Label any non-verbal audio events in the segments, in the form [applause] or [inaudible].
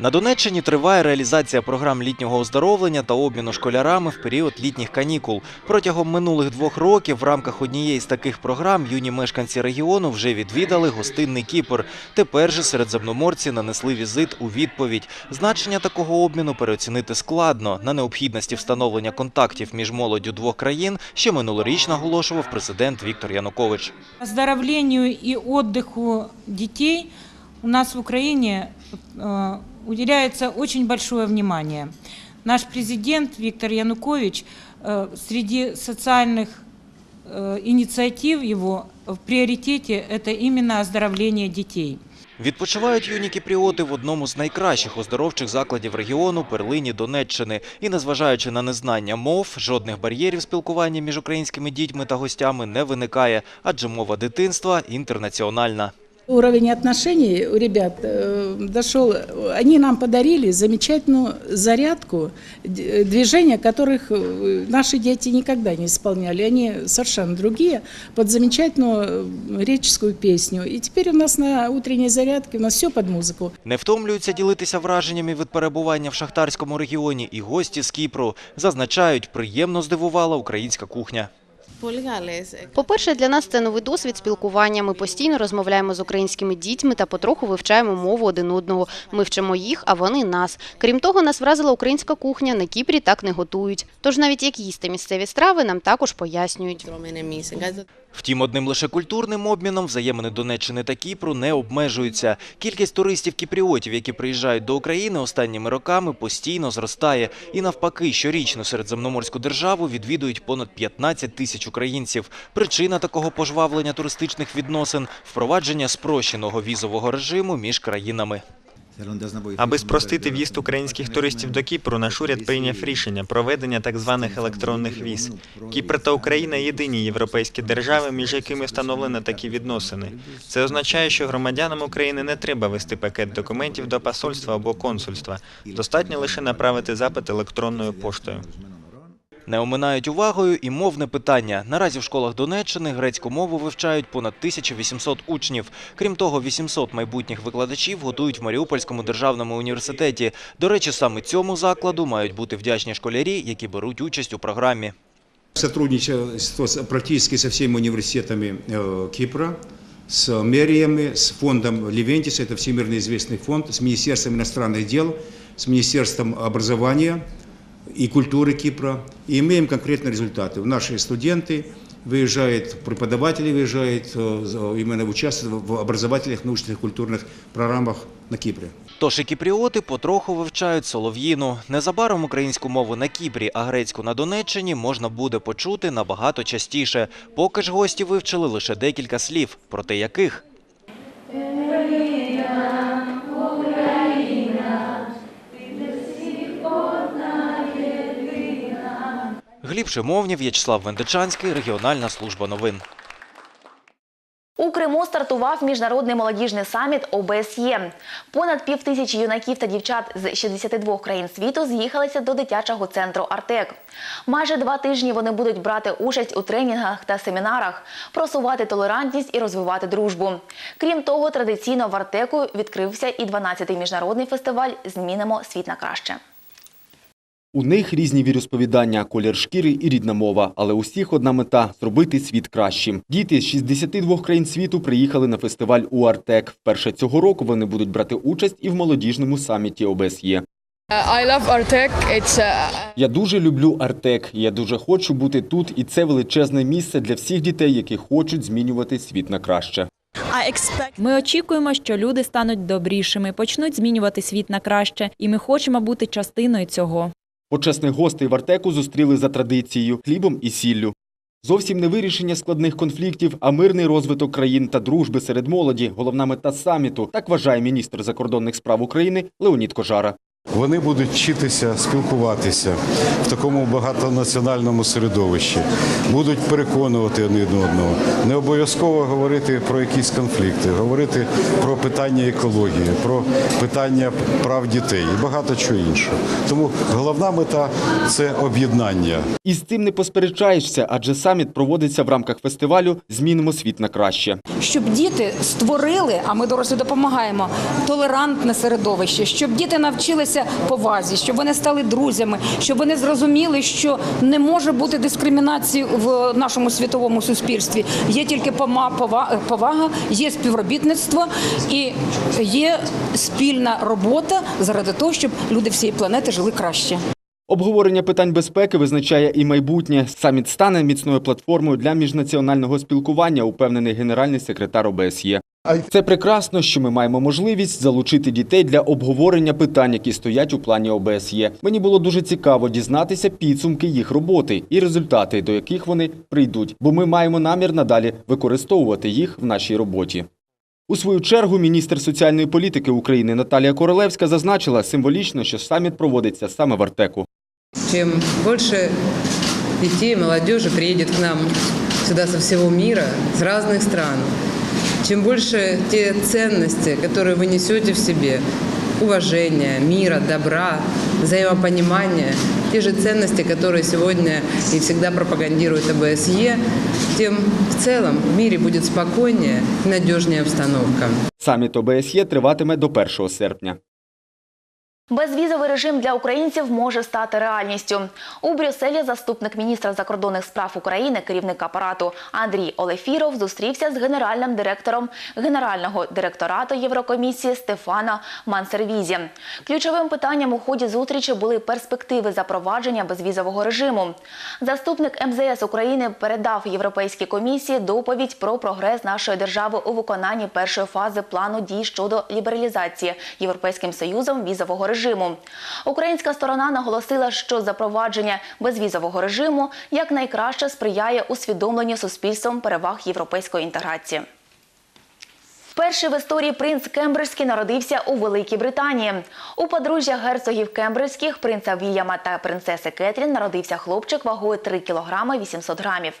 На Донеччині триває реалізація програм літнього оздоровлення та обміну школярами в період літніх канікул. Протягом минулих двох років в рамках однієї з таких програм юні мешканці регіону вже відвідали гостинний Кіпр. Тепер же середземноморці нанесли візит у відповідь. Значення такого обміну переоцінити складно. На необхідності встановлення контактів між молоддю двох країн ще минулоріч наголошував президент Віктор Янукович. Оздоровлению и отдыху детей у нас в Украине э, уделяется очень большое внимание. Наш президент Виктор Янукович э, среди социальных э, инициатив его в приоритете это именно оздоровление детей. Відпочивають юні кіпріоти в одному з найкращих оздоровчих закладів регіону перлині Донеччини. І незважаючи на незнання мов, жодних бар'єрів спілкування між українськими дітьми та гостями не виникає, адже мова дитинства інтернаціональна. Уровень отношений у ребят э, дошел. Они нам подарили замечательную зарядку, д- движения, которых э, наши дети никогда не исполняли. Они совершенно другие, под замечательную э, греческую песню. И теперь у нас на утренней зарядке у нас все под музыку. Не втомлюються ділитися враженнями від перебування в шахтарському регіоні і гості з Кіпру. Зазначають, приємно здивувала українська кухня. По-перше, для нас це новий досвід спілкування. Ми постійно розмовляємо з українськими дітьми та потроху вивчаємо мову один одного. Ми вчимо їх, а вони нас. Крім того, нас вразила українська кухня. На Кіпрі так не готують. Тож навіть як їсти місцеві страви нам також пояснюють. Втім, одним лише культурним обміном взаємини Донеччини та Кіпру не обмежуються. Кількість туристів-кіпріотів, які приїжджають до України останніми роками, постійно зростає. І навпаки, щорічно середземноморську державу відвідують понад 15 тисяч українців. Причина такого пожвавлення туристичних відносин – впровадження спрощеного візового режиму між країнами. Аби спростити в'їзд українських туристів до Кіпру, наш уряд прийняв рішення проведення так званих електронних віз. Кіпр та Україна єдині європейські держави, між якими встановлено такі відносини. Це означає, що громадянам України не треба вести пакет документів до посольства або консульства. Достатньо лише направити запит електронною поштою. Не оминають увагою і мовне питання. Наразі в школах Донеччини грецьку мову вивчають понад 1800 учнів. Крім того, 800 майбутніх викладачів готують в Маріупольському державному університеті. До речі, саме цьому закладу мають бути вдячні школярі, які беруть участь у програмі. Сотрудничество с- практически со всеми университетами э, Кипра, с мэриями, с фондом Левентис, это всемирно известный фонд, с Министерством иностранных дел, с Министерством образования и культуры Кипра. И имеем конкретные результаты. Наши студенты выезжают, преподаватели выезжают э, за- именно участвуют в образовательных, научных, культурных программах на Кипре. Тож і кіпріоти потроху вивчають солов'їну. Незабаром українську мову на Кіпрі, а грецьку на Донеччині можна буде почути набагато частіше. Поки ж гості вивчили лише декілька слів, проте яких. Гліб Шимовнів, В'ячеслав Вендичанський, Регіональна служба новин. У Криму стартував міжнародний молодіжний саміт ОБСЄ. Понад півтисячі юнаків та дівчат з 62 країн світу з'їхалися до дитячого центру Артек. Майже два тижні вони будуть брати участь у тренінгах та семінарах, просувати толерантність і розвивати дружбу. Крім того, традиційно в Артеку відкрився і 12-й міжнародний фестиваль Змінимо світ на краще. У них різні віросповідання, колір шкіри і рідна мова, але усіх одна мета зробити світ кращим. Діти з 62 країн світу приїхали на фестиваль у Артек. Вперше цього року вони будуть брати участь і в молодіжному саміті ОБСЄ. I love Artec. It's uh, Я дуже люблю Артек. Я дуже хочу бути тут, і це величезне місце для всіх дітей, які хочуть змінювати світ на краще. Ми очікуємо, що люди стануть добрішими, почнуть змінювати світ на краще, і ми хочемо бути частиною цього. Почесних гостей в Артеку зустріли за традицією хлібом і сіллю. Зовсім не вирішення складних конфліктів, а мирний розвиток країн та дружби серед молоді – головна мета саміту, так вважає міністр закордонних справ України Леонід Кожара. Вони будуть вчитися спілкуватися в такому багатонаціональному середовищі, будуть переконувати один одного. Не обов'язково говорити про якісь конфлікти, говорити про питання екології, про питання прав дітей і багато чого іншого. Тому головна мета це об'єднання. І з цим не посперечаєшся, адже саміт проводиться в рамках фестивалю Змінимо світ на краще. щоб діти створили, а ми дорослі допомагаємо, толерантне середовище, щоб діти навчилися повазі, щоб вони стали друзями, щоб вони зрозуміли, що не може бути дискримінації в нашому світовому суспільстві. Є тільки повага, є співробітництво і є спільна робота заради того, щоб люди всієї планети жили краще. Обговорення питань безпеки визначає і майбутнє. Саміт стане міцною платформою для міжнаціонального спілкування, упевнений генеральний секретар ОБСЄ. Це прекрасно, що ми маємо можливість залучити дітей для обговорення питань, які стоять у плані ОБСЄ. Мені було дуже цікаво дізнатися підсумки їх роботи і результати, до яких вони прийдуть, бо ми маємо намір надалі використовувати їх в нашій роботі. У свою чергу міністр соціальної політики України Наталія Королевська зазначила символічно, що саміт проводиться саме в Артеку. Чем больше детей, молодежи приедет к нам сюда со всего мира, с разных стран, чем больше те ценности, которые вы несете в себе, уважения, мира, добра, взаимопонимания, те же ценности, которые сегодня и всегда пропагандирует ОБСЕ, тем в целом в мире будет спокойнее и надежнее обстановка. Саміт ОБСЄ триватиме до 1 серпня. Безвізовий режим для українців може стати реальністю. У Брюсселі заступник міністра закордонних справ України, керівник апарату Андрій Олефіров зустрівся з генеральним директором Генерального директорату Єврокомісії Стефана Мансервізі. Ключовим питанням у ході зустрічі були перспективи запровадження безвізового режиму. Заступник МЗС України передав Європейській комісії доповідь про прогрес нашої держави у виконанні першої фази плану дій щодо лібералізації Європейським Союзом візового режиму. Українська сторона наголосила, що запровадження безвізового режиму якнайкраще сприяє усвідомленню суспільством переваг європейської інтеграції. Перший в історії принц Кембриджський народився у Великій Британії. У подружжя герцогів Кембриджських, принца Вільяма та принцеси Кетрін народився хлопчик вагою 3 кг 800 грамів.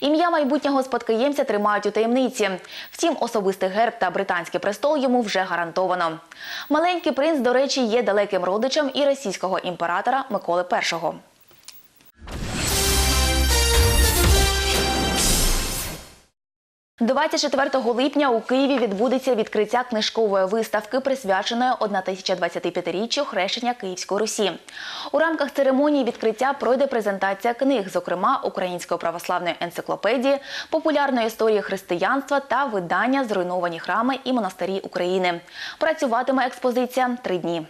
Ім'я майбутнього спадкоємця тримають у таємниці. Втім, особистий герб та британський престол йому вже гарантовано. Маленький принц, до речі, є далеким родичем і російського імператора Миколи І. 24 липня у Києві відбудеться відкриття книжкової виставки, присвяченої 1025-річчю хрещення Київської Русі. У рамках церемонії відкриття пройде презентація книг, зокрема української православної енциклопедії, популярної історії християнства та видання Зруйновані храми і монастирі України. Працюватиме експозиція три дні.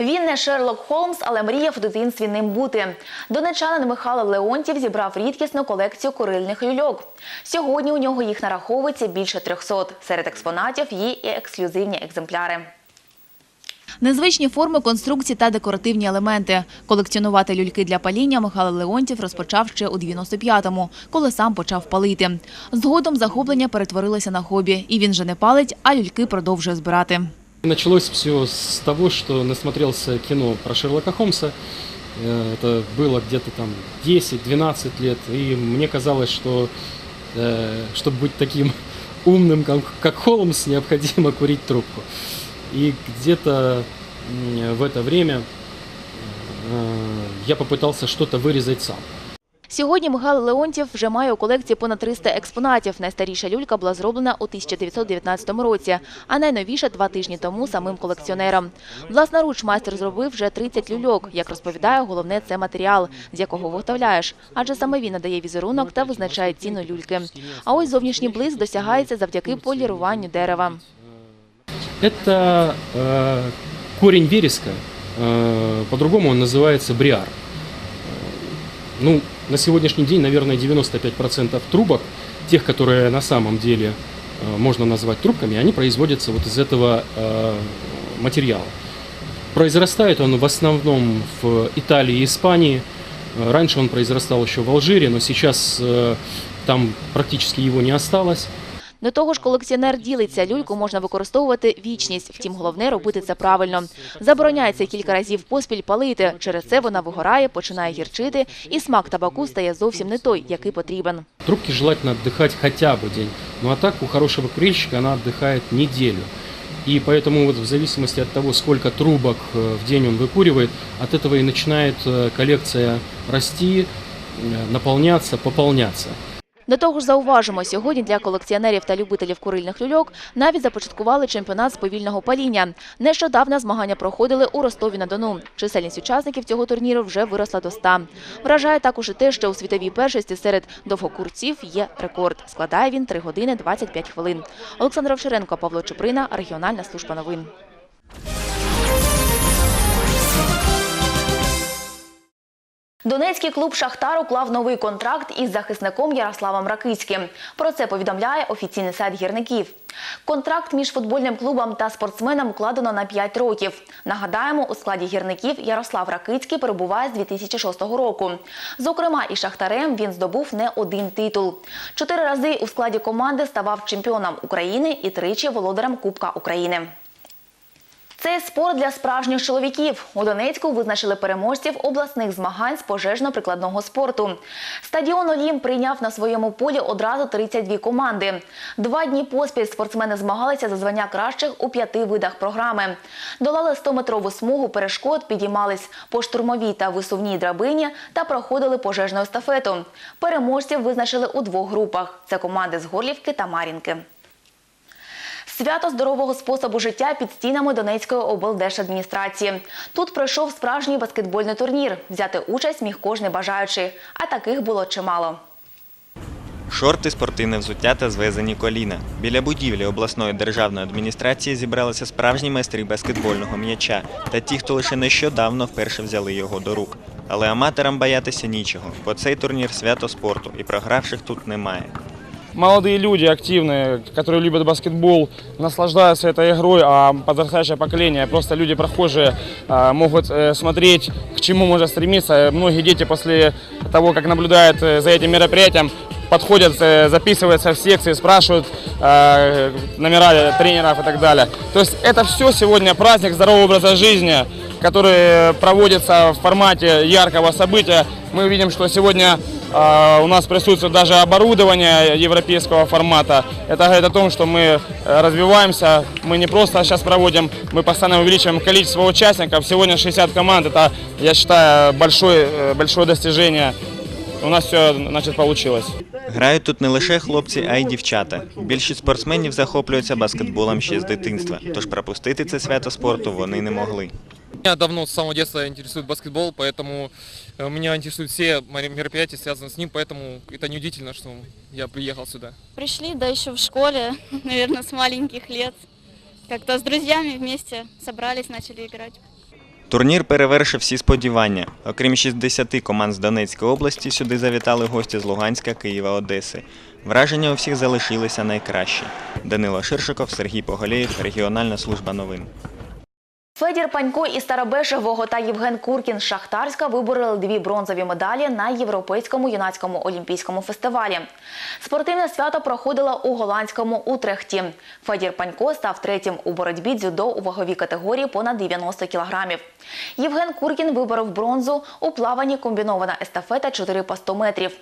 Він не Шерлок Холмс, але мріяв в дитинстві ним бути. Донечанин Михайло Леонтів зібрав рідкісну колекцію курильних люльок. Сьогодні у нього їх нараховується більше 300. Серед експонатів є і ексклюзивні екземпляри. Незвичні форми, конструкції та декоративні елементи. Колекціонувати люльки для паління Михайло Леонтів розпочав ще у 95-му, коли сам почав палити. Згодом захоплення перетворилося на хобі, і він же не палить, а люльки продовжує збирати. Началось все с того, что насмотрелся кино про Шерлока Холмса. Э, Это было где-то там 10-12 лет. И мне казалось, что э, чтобы быть таким [laughs] умным, как, Холмс, необходимо курить трубку. И где-то в это время э, я попытался что-то вырезать сам. Сьогодні Михайло Леонтів вже має у колекції понад 300 експонатів. Найстаріша люлька була зроблена у 1919 році, а найновіша – два тижні тому самим колекціонером. Власноруч майстер зробив вже 30 люльок. Як розповідає, головне – це матеріал, з якого виготовляєш. Адже саме він надає візерунок та визначає ціну люльки. А ось зовнішній блиск досягається завдяки поліруванню дерева. Это э, корень вереска, э, по-другому он называется бриар. Э, Ну, на сегодняшний день, наверное, 95% трубок, тех, которые на самом деле э, можно назвать трубками, они производятся вот из этого э, материала. Произрастает он в основном в Италии и Испании. Э, Раньше он произрастал еще в Алжире, но сейчас там практически его не осталось. До того ж, колекціонер ділиться, люльку можна використовувати вічність, втім головне робити це правильно. Забороняється кілька разів поспіль палити, через це вона вигорає, починає гірчити і смак табаку стає зовсім не той, який потрібен. Трубки желательно отдыхать хотя бы день. Ну а так у хорошего курильщика она отдыхает неделю. И поэтому вот в зависимости от того, сколько трубок э, в день он выкуривает, от этого и начинает э, коллекция расти, э, наполняться, пополняться. До того ж, зауважимо, сьогодні для колекціонерів та любителів курильних люльок навіть започаткували чемпіонат з повільного паління. Нещодавно змагання проходили у Ростові-на-Дону. Чисельність учасників цього турніру вже виросла до 100. Вражає також і те, що у світовій першості серед довгокурців є рекорд. Складає він 3 години 25 хвилин. Олександр Овчаренко, Павло Чуприна, регіональна служба новин. Донецький клуб Шахтар уклав новий контракт із захисником Ярославом Ракицьким. Про це повідомляє офіційний сайт гірників. Контракт між футбольним клубом та спортсменом укладено на 5 років. Нагадаємо, у складі гірників Ярослав Ракицький перебуває з 2006 року. Зокрема, і Шахтарем він здобув не один титул. Чотири рази у складі команди ставав чемпіоном України і тричі володарем Кубка України. Це спорт для справжніх чоловіків. У Донецьку визначили переможців обласних змагань з пожежно-прикладного спорту. Стадіон Олім прийняв на своєму полі одразу 32 команди. Два дні поспіль спортсмени змагалися за звання кращих у п'яти видах програми. Долали 100-метрову смугу перешкод, підіймались по штурмовій та висувній драбині та проходили пожежну естафету. Переможців визначили у двох групах. Це команди з Горлівки та Мар'їнки. Свято здорового способу життя під стінами Донецької облдержадміністрації. Тут пройшов справжній баскетбольний турнір. Взяти участь міг кожний бажаючий, а таких було чимало. Шорти, спортивне взуття та звезені коліна. Біля будівлі обласної державної адміністрації зібралися справжні майстри баскетбольного м'яча та ті, хто лише нещодавно вперше взяли його до рук. Але аматорам боятися нічого, бо цей турнір свято спорту і програвших тут немає. Молодые люди, активные, которые любят баскетбол, наслаждаются этой игрой, а подрастающее поколение, просто люди прохожие, а, могут э, смотреть, к чему можно стремиться. Многие дети после того, как наблюдают э, за этим мероприятием, подходят, э, записываются в секции, спрашивают э, номера тренеров и так далее. То есть это все сегодня праздник здорового образа жизни, который проводится в формате яркого события. Мы видим, что сегодня у нас присутствует даже оборудование европейского формата. Это говорит о том, что мы э, развиваемся. Мы не просто сейчас проводим, мы постоянно увеличиваем количество участников. Сегодня 60 команд. Это, я считаю, большое, э, большое достижение. У нас все, значит, получилось. Грають тут не лише хлопці, а й дівчата. Більшість спортсменів захоплюються баскетболом ще з дитинства, тож пропустити це свято спорту вони не могли. Меня давно с самого детства интересует баскетбол, поэтому э, меня интересуют все мои мероприятия, связанные с ним, поэтому это неудивительно, что я приехал сюда. Пришли, да еще в школе, [laughs] наверное, с маленьких лет. Как-то с друзьями вместе собрались, начали играть. Турнір перевершив всі сподівання. Окрім 60 команд з Донецької області, сюди завітали гості з Луганська, Києва, Одеси. Враження у всіх залишилися найкращі. Данило Ширшиков, Сергій Поголєєв, Регіональна служба новин. Федір Панько із Старобешевого та Євген Куркін з Шахтарська вибороли дві бронзові медалі на Європейському юнацькому олімпійському фестивалі. Спортивне свято проходило у голландському Утрехті. Федір Панько став третім у боротьбі дзюдо у ваговій категорії понад 90 кілограмів. Євген Куркін виборов бронзу у плаванні комбінована естафета 4 по 100 метрів.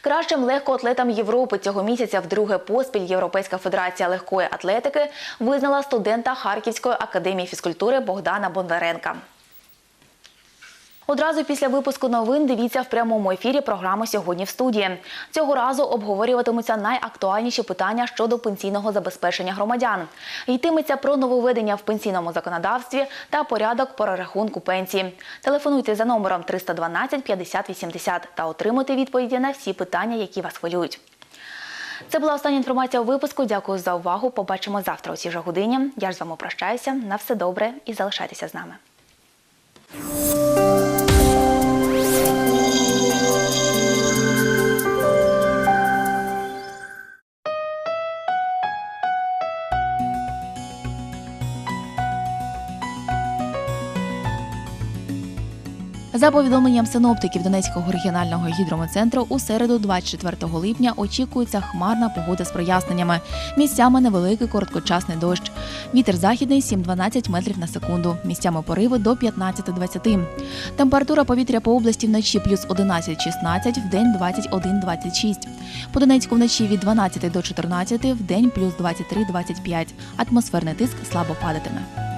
Кращим легкоатлетом Європи цього місяця вдруге поспіль Європейська федерація легкої атлетики визнала студента Харківської академії фізкультури Богдана Бондаренка. Одразу після випуску новин дивіться в прямому ефірі програму «Сьогодні в студії». Цього разу обговорюватимуться найактуальніші питання щодо пенсійного забезпечення громадян. Йтиметься про нововведення в пенсійному законодавстві та порядок перерахунку пенсії. Телефонуйте за номером 312 50 80 та отримуйте відповіді на всі питання, які вас хвилюють. Це була остання інформація у випуску. Дякую за увагу. Побачимо завтра у цій же годині. Я ж з вами прощаюся. На все добре і залишайтеся з нами. За повідомленням синоптиків Донецького регіонального гідрометцентру, у середу, 24 липня, очікується хмарна погода з проясненнями. Місцями невеликий короткочасний дощ. Вітер західний 7-12 метрів на секунду. Місцями пориви до 15-20. Температура повітря по області вночі плюс 11-16, в день 21-26. По Донецьку вночі від 12 до 14, в день плюс 23-25. Атмосферний тиск слабо падатиме.